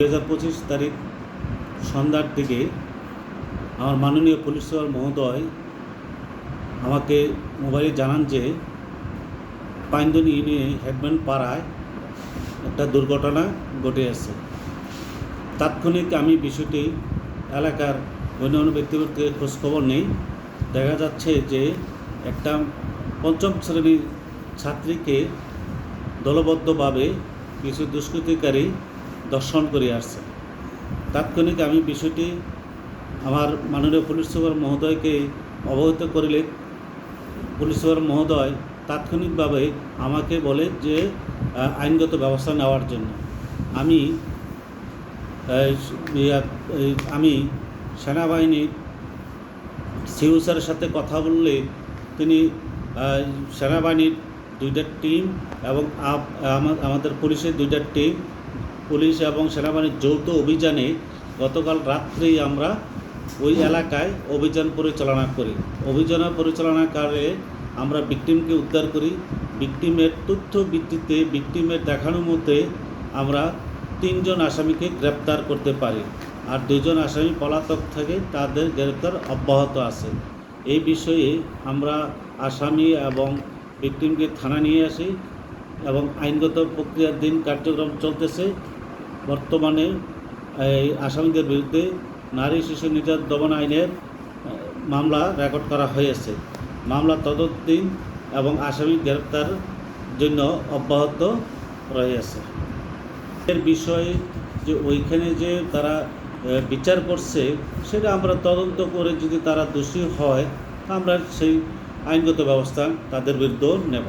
দু হাজার পঁচিশ তারিখ সন্ধ্যার দিকে আমার মাননীয় পুলিশ সুপার মহোদয় আমাকে মোবাইলে জানান যে পাইন্দনি ইউনিয়নে হেডম্যান পাড়ায় একটা দুর্ঘটনা ঘটে আছে। তাৎক্ষণিক আমি বিষয়টি এলাকার অন্যান্য ব্যক্তিবর্গকে খোঁজখবর নেই। দেখা যাচ্ছে যে একটা পঞ্চম শ্রেণির ছাত্রীকে দলবদ্ধভাবে কিছু দুষ্কৃতিকারী দর্শন করে আসছে। তাৎক্ষণিক আমি বিষয়টি আমার মাননীয় পুলিশ সুপার মহোদয়কে অবহিত করিলে, পুলিশ সুপার মহোদয় তাৎক্ষণিকভাবে আমাকে বলে যে আইনগত ব্যবস্থা নেওয়ার জন্য। আমি আমি সেনাবাহিনীর সিউ স্যারের সাথে কথা বললে তিনি সেনাবাহিনীর দুইটা টিম এবং আমাদের পুলিশের দুইটা টিম পুলিশ এবং সেনাবাহিনীর যৌথ অভিযানে গতকাল রাত্রেই আমরা ওই এলাকায় অভিযান পরিচালনা করি। অভিযান পরিচালনাকালে আমরা ভিকটিমকে উদ্ধার করি। ভিকটিমের তথ্য ভিত্তিতে ভিকটিমের দেখানো মতে আমরা তিনজন আসামিকে গ্রেপ্তার করতে পারি আর দুজন আসামি পলাতক থেকে তাদের গ্রেপ্তার অব্যাহত আছে। এই বিষয়ে আমরা আসামি এবং ভিকটিমকে থানা নিয়ে আসি এবং আইনগত প্রক্রিয়ার দিন কার্যক্রম চলতেছে। বর্তমানে এই আসামিদের বিরুদ্ধে নারী শিশু নির্যাতন দমন আইনের মামলা রেকর্ড করা হয়েছে। মামলা তদন্তীন এবং আসামি গ্রেপ্তার জন্য অব্যাহত রয়েছে। এর বিষয়ে যে ওইখানে যে তারা বিচার করছে, সেটা আমরা তদন্ত করে যদি তারা দোষী হয়, আমরা সেই আইনগত ব্যবস্থা তাদের বিরুদ্ধেও নেব।